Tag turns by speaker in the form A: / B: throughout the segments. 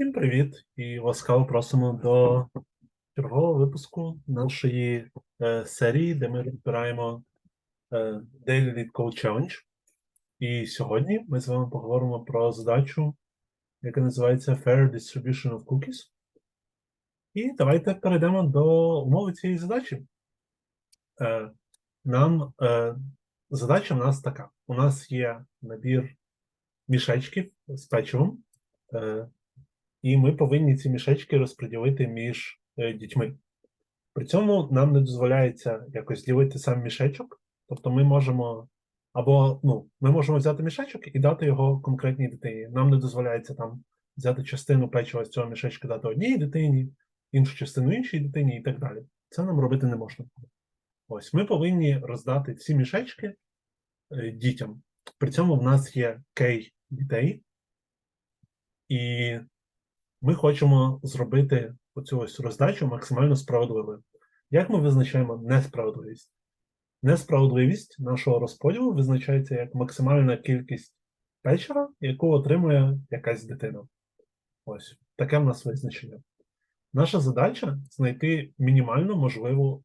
A: Всім привіт і ласкаво просимо до чергового випуску нашої е, серії, де ми розбираємо е, Daily Lead Code Challenge. І сьогодні ми з вами поговоримо про задачу, яка називається Fair Distribution of Cookies. І давайте перейдемо до умови цієї задачі. Е, нам е, задача в нас така: у нас є набір мішечків з печивом. Е, і ми повинні ці мішечки розподілити між е, дітьми. При цьому нам не дозволяється якось ділити сам мішечок, тобто ми можемо або ну, ми можемо взяти мішечок і дати його конкретній дитині. Нам не дозволяється там взяти частину печива з цього мішечка дати одній дитині, іншу частину іншій дитині і так далі. Це нам робити не можна. Ось ми повинні роздати всі мішечки е, дітям. При цьому в нас є кей дітей, і ми хочемо зробити оцю ось роздачу максимально справедливою. Як ми визначаємо несправедливість? Несправедливість нашого розподілу визначається як максимальна кількість печива, яку отримує якась дитина. Ось таке в нас визначення. Наша задача знайти мінімально можливу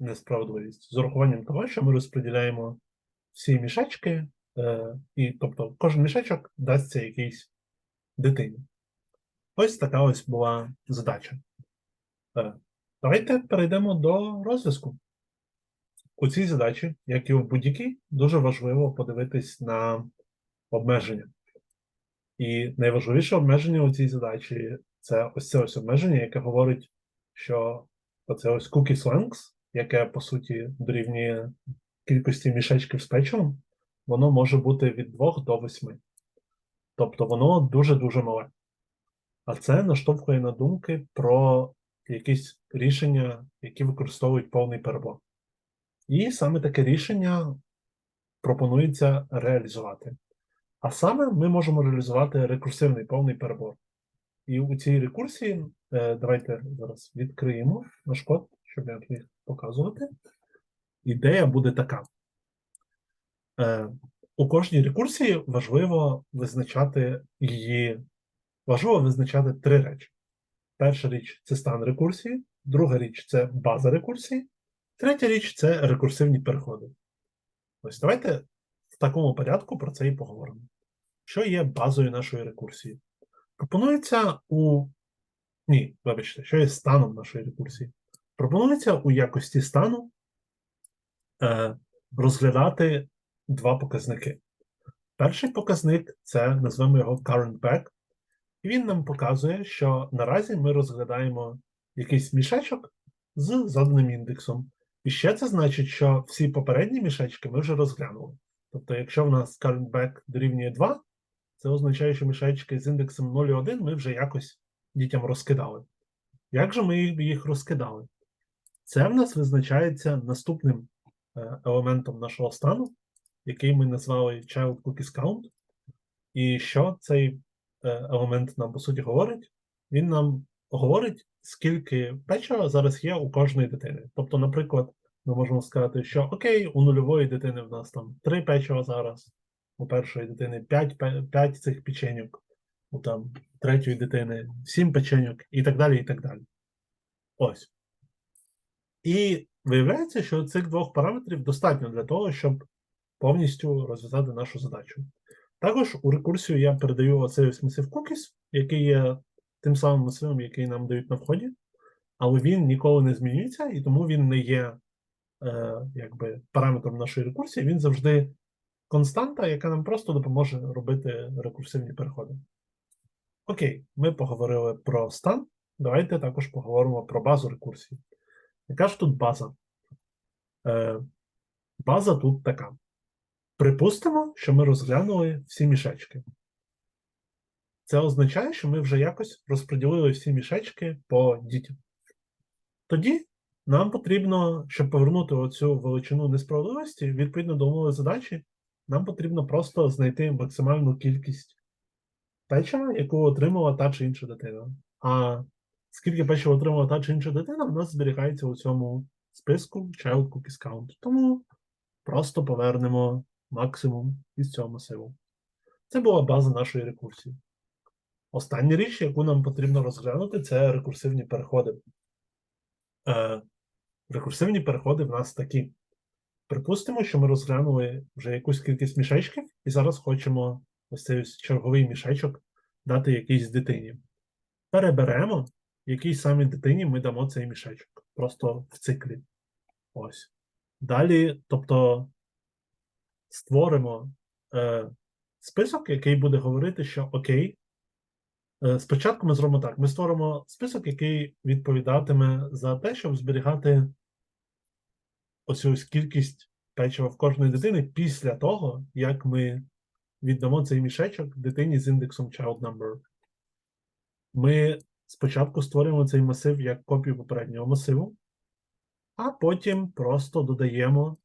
A: несправедливість з урахуванням того, що ми розподіляємо всі мішечки, е, і тобто кожен мішечок дасться якійсь дитині. Ось така ось була задача. Е, Давайте перейдемо до розв'язку. У цій задачі, як і в будь-якій, дуже важливо подивитись на обмеження. І найважливіше обмеження у цій задачі це ось це ось обмеження, яке говорить, що оце ось cookies length, яке по суті дорівнює кількості мішечків з печивом, воно може бути від 2 до 8. Тобто воно дуже-дуже мале. А це наштовхує на думки про якісь рішення, які використовують повний перебор. І саме таке рішення пропонується реалізувати. А саме ми можемо реалізувати рекурсивний повний перебор. І у цій рекурсії е, давайте зараз відкриємо наш код, щоб я міг показувати. Ідея буде така. Е, У кожній рекурсії важливо визначати її важливо визначати три речі. Перша річ це стан рекурсії, друга річ це база рекурсії, третя річ це рекурсивні переходи. Ось давайте в такому порядку про це і поговоримо. Що є базою нашої рекурсії? Пропонується у. Ні, вибачте, що є станом нашої рекурсії? Пропонується у якості стану е, розглядати два показники. Перший показник це назвемо його current back, і він нам показує, що наразі ми розглядаємо якийсь мішечок з заданим індексом. І ще це значить, що всі попередні мішечки ми вже розглянули. Тобто, якщо в нас current back дорівнює 2, це означає, що мішечки з індексом 0,1 ми вже якось дітям розкидали. Як же ми їх розкидали? Це в нас визначається наступним е, елементом нашого стану, який ми назвали Child Cookies Count. І що цей елемент нам по суті говорить, він нам говорить, скільки печива зараз є у кожної дитини. Тобто, наприклад, ми можемо сказати, що окей, у нульової дитини в нас там 3 печива зараз, у першої дитини 5 5 цих печеньок, у там третьої дитини 7 печеньок і так далі. і так далі. Ось. І виявляється, що цих двох параметрів достатньо для того, щоб повністю розв'язати нашу задачу. Також у рекурсію я передаю оцей ось cookies, який є тим самим масивом, який нам дають на вході, але він ніколи не змінюється, і тому він не є е, якби, параметром нашої рекурсії, він завжди константа, яка нам просто допоможе робити рекурсивні переходи. Окей, ми поговорили про стан. Давайте також поговоримо про базу рекурсії. Яка ж тут база? Е, База тут така. Припустимо, що ми розглянули всі мішечки. Це означає, що ми вже якось розподілили всі мішечки по дітям. Тоді нам потрібно, щоб повернути оцю величину несправедливості, відповідно до умови задачі, нам потрібно просто знайти максимальну кількість печива, яку отримала та чи інша дитина. А скільки печива отримала та чи інша дитина, в нас зберігається у цьому списку Child Cookies Count. Тому просто повернемо максимум із цього масиву. Це була база нашої рекурсії. Остання річ, яку нам потрібно розглянути, це рекурсивні переходи. Е, рекурсивні переходи в нас такі. Припустимо, що ми розглянули вже якусь кількість мішечків, і зараз хочемо ось цей черговий мішечок дати якійсь дитині. Переберемо, якій самій дитині ми дамо цей мішечок. Просто в циклі. Ось. Далі, тобто, створимо е, список, який буде говорити, що окей. Е, спочатку ми зробимо так: ми створимо список, який відповідатиме за те, щоб зберігати ось ось кількість печива в кожної дитини після того, як ми віддамо цей мішечок дитині з індексом child number. Ми спочатку створюємо цей масив як копію попереднього масиву, а потім просто додаємо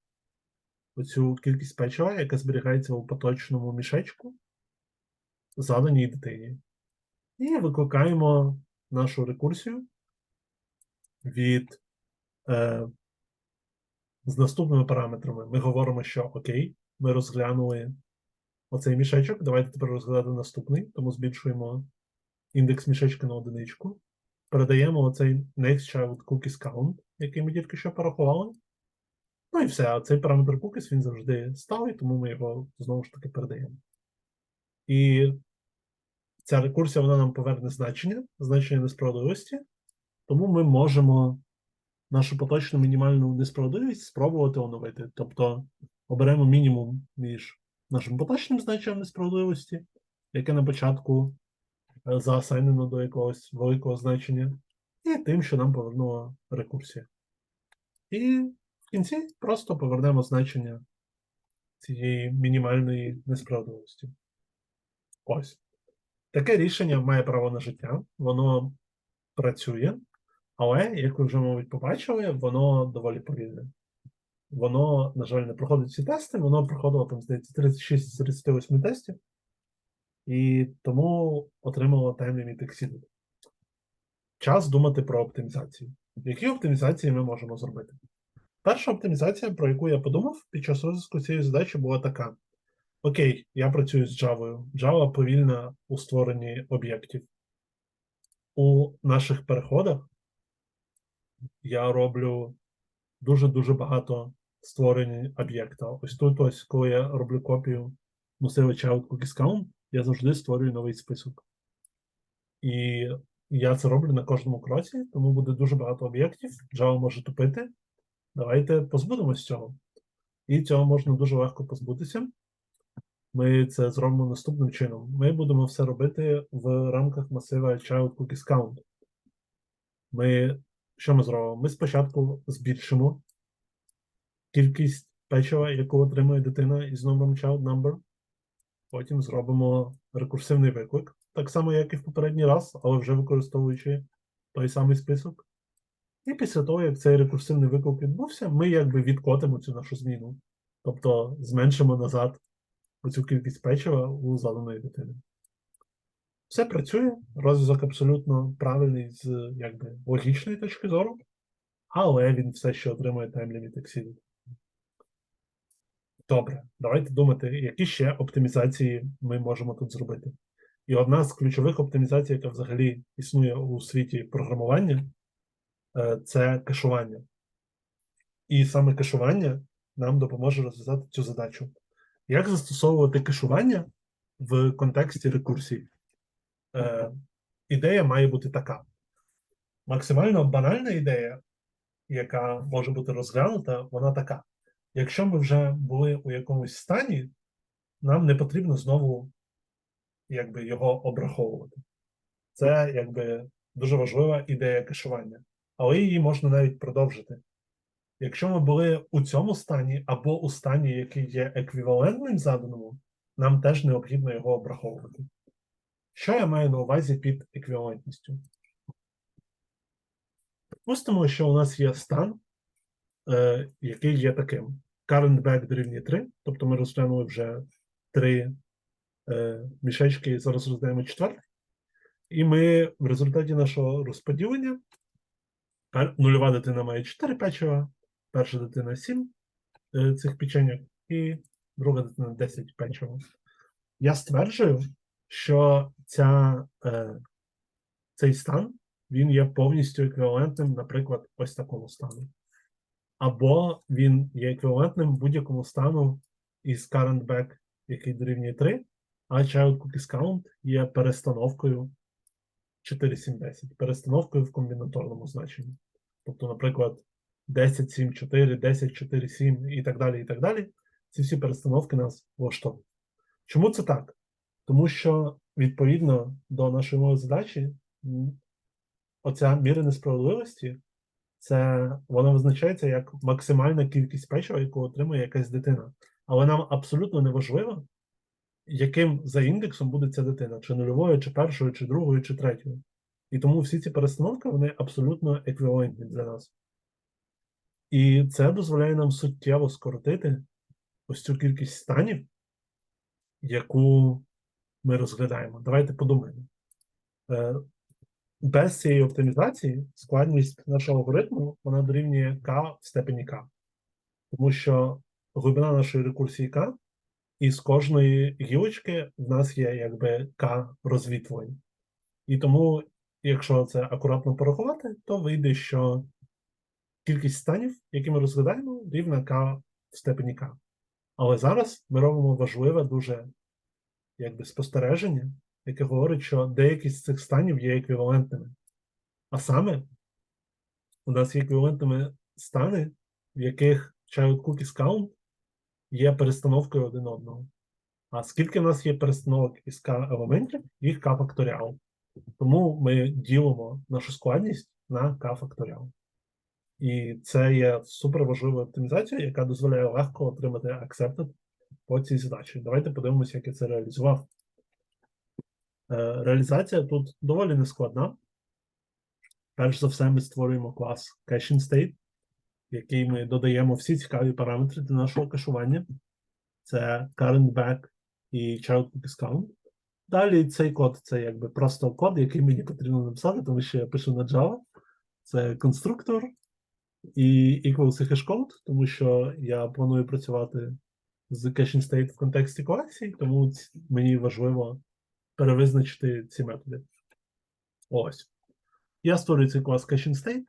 A: оцю кількість печива, яка зберігається у поточному мішечку, заданій дитині. І викликаємо нашу рекурсію від е, з наступними параметрами. Ми говоримо, що окей, ми розглянули оцей мішечок. Давайте тепер розглядати наступний, тому збільшуємо індекс мішечка на одиничку. Передаємо оцей next child cookies count, який ми тільки що порахували. Ну і все, цей параметр cookies він завжди сталий, тому ми його знову ж таки передаємо. І ця рекурсія вона нам поверне значення, значення несправедливості, тому ми можемо нашу поточну мінімальну несправедливість спробувати оновити. Тобто оберемо мінімум між нашим поточним значенням несправедливості, яке на початку е, заасайнено до якогось великого значення, і тим, що нам повернула рекурсія. І в кінці просто повернемо значення цієї мінімальної несправедливості. Ось. Таке рішення має право на життя, воно працює, але, як ви вже, мабуть, побачили, воно доволі повільне. Воно, на жаль, не проходить всі тести, воно проходило там, здається, 36 з 38 тестів, і тому отримало time limit. Час думати про оптимізацію. Які оптимізації ми можемо зробити? Перша оптимізація, про яку я подумав під час розвитку цієї задачі, була така: Окей, я працюю з Java. Java повільна у створенні об'єктів. У наших переходах я роблю дуже-дуже багато створень об'єкта. Ось тут, ось, коли я роблю копію масиву child cookies count, я завжди створюю новий список. І я це роблю на кожному кроці, тому буде дуже багато об'єктів. Java може тупити. Давайте позбудемось цього. І цього можна дуже легко позбутися. Ми це зробимо наступним чином. Ми будемо все робити в рамках масива Child Cookies Count. Ми, що ми зробимо? Ми спочатку збільшимо кількість печива, яку отримує дитина із номером Child Number. Потім зробимо рекурсивний виклик, так само, як і в попередній раз, але вже використовуючи той самий список. І після того, як цей рекурсивний виклик відбувся, ми якби відкотимо цю нашу зміну. Тобто зменшимо назад оцю кількість печива у заданої дитини. Все працює, розв'язок абсолютно правильний з якби, логічної точки зору, але він все ще отримує time limit. Добре, давайте думати, які ще оптимізації ми можемо тут зробити. І одна з ключових оптимізацій, яка взагалі існує у світі програмування, це кешування. І саме кешування нам допоможе розв'язати цю задачу. Як застосовувати кешування в контексті рекурсії? Е, Ідея має бути така. Максимально банальна ідея, яка може бути розглянута, вона така. Якщо ми вже були у якомусь стані, нам не потрібно знову якби, його обраховувати. Це якби дуже важлива ідея кешування, але її можна навіть продовжити. Якщо ми були у цьому стані або у стані, який є еквівалентним заданому, нам теж необхідно його обраховувати. Що я маю на увазі під еквівалентністю? Припустимо, що у нас є стан, е, який є таким: current back дорівнює 3, тобто ми розглянули вже три е, мішечки, зараз роздаємо четвертий. І ми в результаті нашого розподілення нульова дитина має 4 печива, перша дитина 7 е, цих печеньок, і друга дитина 10 печива. Я стверджую, що ця, е, цей стан він є повністю еквівалентним, наприклад, ось такому стану. Або він є еквівалентним будь-якому стану із current back, який дорівнює 3, а child cookies count є перестановкою 4710, перестановкою в комбінаторному значенні. Тобто, наприклад, 10, 7, 4, 10, 4, 7 і так далі, і так далі. Ці всі перестановки нас влаштовують. Чому це так? Тому що відповідно до нашої мови задачі, оця міра несправедливості, це вона визначається як максимальна кількість печива, яку отримує якась дитина. Але нам абсолютно не важливо, яким за індексом буде ця дитина, чи нульовою, чи першою, чи другою, чи третьою. І тому всі ці перестановки вони абсолютно еквівалентні для нас. І це дозволяє нам суттєво скоротити ось цю кількість станів, яку ми розглядаємо. Давайте подумаємо. Е, Без цієї оптимізації складність нашого алгоритму вона дорівнює k в степені k. Тому що глибина нашої рекурсії k, і з кожної гілочки в нас є якби k розвітвлень. І тому, якщо це акуратно порахувати, то вийде, що кількість станів, які ми розглядаємо, рівна k в степені k. Але зараз ми робимо важливе дуже якби, спостереження, яке говорить, що деякі з цих станів є еквівалентними. А саме, у нас є еквівалентними стани, в яких child cookies count є перестановкою один одного. А скільки в нас є перестановок із k елементів, їх k факторіал. Тому ми ділимо нашу складність на k факторіал. І це є супер важлива оптимізація, яка дозволяє легко отримати accepted по цій задачі. Давайте подивимося, як я це реалізував. Е, Реалізація тут доволі нескладна. Перш за все, ми створюємо клас Caching State, який ми додаємо всі цікаві параметри для нашого кешування. Це current back і child cookies. Далі цей код це якби просто код, який мені потрібно написати, тому що я пишу на Java. Це конструктор і equals і тому що я планую працювати з caching state в контексті колекцій, тому мені важливо перевизначити ці методи. Ось. Я створюю цей клас caching state.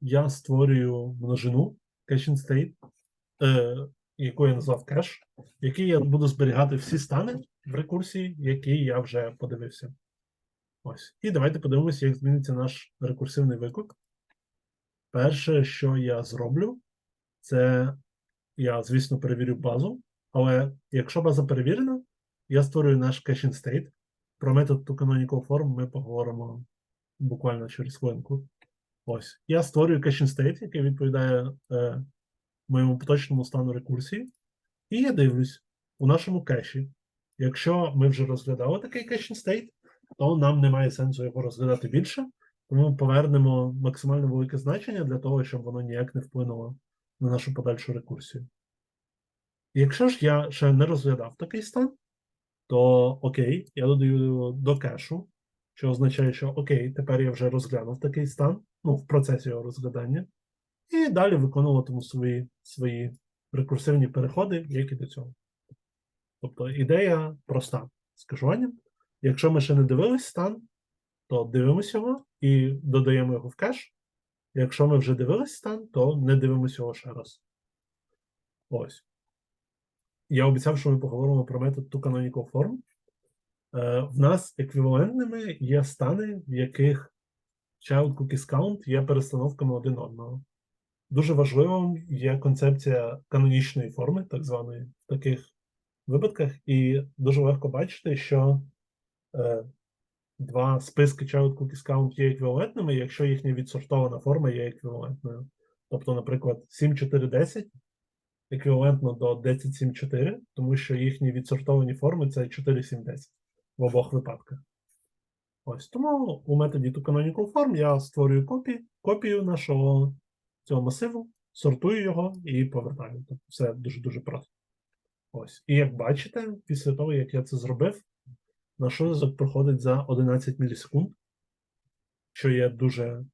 A: Я створюю множину caching state, е, яку я назвав кеш, в якій я буду зберігати всі стани в рекурсії, які я вже подивився. Ось. І давайте подивимося, як зміниться наш рекурсивний виклик. Перше, що я зроблю, це я, звісно, перевірю базу, але якщо база перевірена, я створюю наш caching state. Про метод toCanonical form ми поговоримо буквально через хвилинку. Ось. Я створюю state, який відповідає е, моєму поточному стану рекурсії. І я дивлюсь у нашому кеші. Якщо ми вже розглядали такий caching state, то нам немає сенсу його розглядати більше, тому повернемо максимально велике значення для того, щоб воно ніяк не вплинуло на нашу подальшу рекурсію. Якщо ж я ще не розглядав такий стан, то окей, я додаю до кешу, що означає, що окей, тепер я вже розглянув такий стан, ну, в процесі його розглядання, і далі виконуватиму свої, свої рекурсивні переходи, як і до цього. Тобто ідея проста з кешуванням. Якщо ми ще не дивились стан, то дивимося його і додаємо його в кеш. Якщо ми вже дивились стан, то не дивимося його ще раз. Ось. Я обіцяв, що ми поговоримо про метод toCanonical form. Е, в нас еквівалентними є стани, в яких child cookies count є перестановками один одного. Дуже важливим є концепція канонічної форми, так званої, в таких випадках, і дуже легко бачити, що е, два списки child cookies count є еквівалентними, якщо їхня відсортована форма є еквівалентною. Тобто, наприклад, 7.4.10 еквівалентно до 10.7.4, тому що їхні відсортовані форми це 4.7.10 в обох випадках. Ось тому у методі toCanonical form я створюю копії, копію нашого цього масиву, сортую його і повертаю. Тобто все дуже-дуже просто. Ось. І як бачите, після того, як я це зробив, наш розвиток проходить за 11 мілісекунд, що є дуже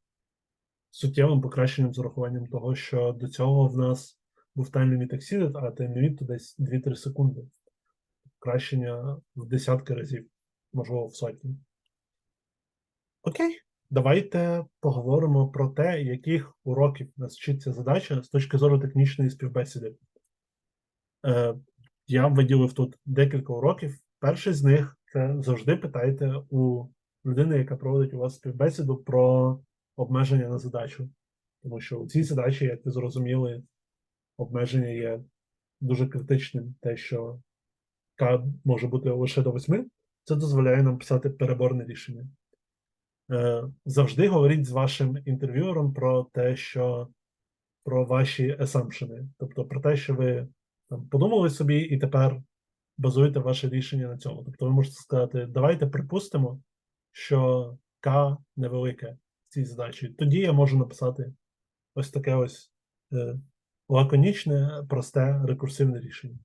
A: суттєвим покращенням з урахуванням того, що до цього в нас був limit exceeded, а limit то десь 2-3 секунди. Покращення в десятки разів. можливо, в сотні. Окей, давайте поговоримо про те, яких уроків нас вчиться задача з точки зору технічної співбесіди. Е, я виділив тут декілька уроків. Перший з них це завжди питайте у людини, яка проводить у вас співбесіду про обмеження на задачу. Тому що у цій задачі, як ви зрозуміли, обмеження є дуже критичним. Те, що К може бути лише до 8, це дозволяє нам писати переборне рішення. Е, завжди говоріть з вашим інтерв'юером про те, що про ваші асампшени, тобто про те, що ви там подумали собі і тепер базуєте ваше рішення на цьому. Тобто ви можете сказати, давайте припустимо, що К невелике в цій задачі. Тоді я можу написати ось таке ось е, лаконічне, просте, рекурсивне рішення.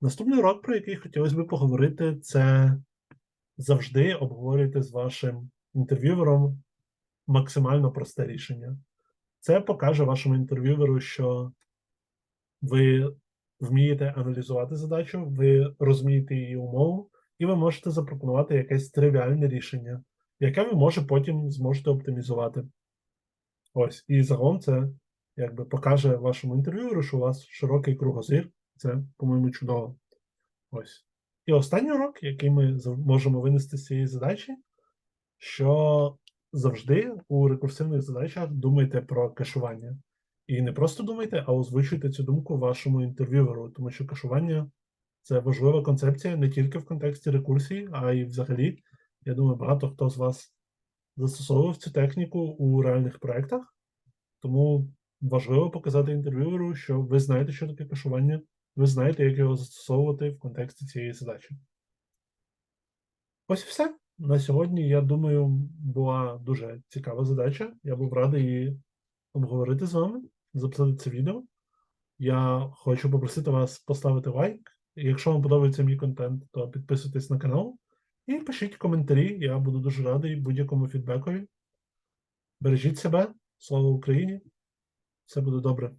A: Наступний урок, про який хотілося б поговорити, це завжди обговорюйте з вашим інтерв'юером максимально просте рішення. Це покаже вашому інтерв'юеру, що ви вмієте аналізувати задачу, ви розумієте її умову, і ви можете запропонувати якесь тривіальне рішення, яке ви може потім зможете оптимізувати. Ось, і загалом це якби покаже вашому інтерв'юеру, що у вас широкий кругозір. Це, по-моєму, чудово. Ось. І останній урок, який ми можемо винести з цієї задачі, що завжди у рекурсивних задачах думайте про кешування. І не просто думайте, а озвучуйте цю думку вашому інтерв'юеру, тому що кешування це важлива концепція не тільки в контексті рекурсії, а й взагалі. Я думаю, багато хто з вас застосовував цю техніку у реальних проєктах, тому важливо показати інтерв'юеру, що ви знаєте, що таке кешування, ви знаєте, як його застосовувати в контексті цієї задачі. Ось і все. На сьогодні, я думаю, була дуже цікава задача. Я був радий її обговорити з вами, записати це відео. Я хочу попросити вас поставити лайк. Якщо вам подобається мій контент, то підписуйтесь на канал і пишіть коментарі. Я буду дуже радий будь-якому фідбекові. Бережіть себе, слава Україні! Все буде добре.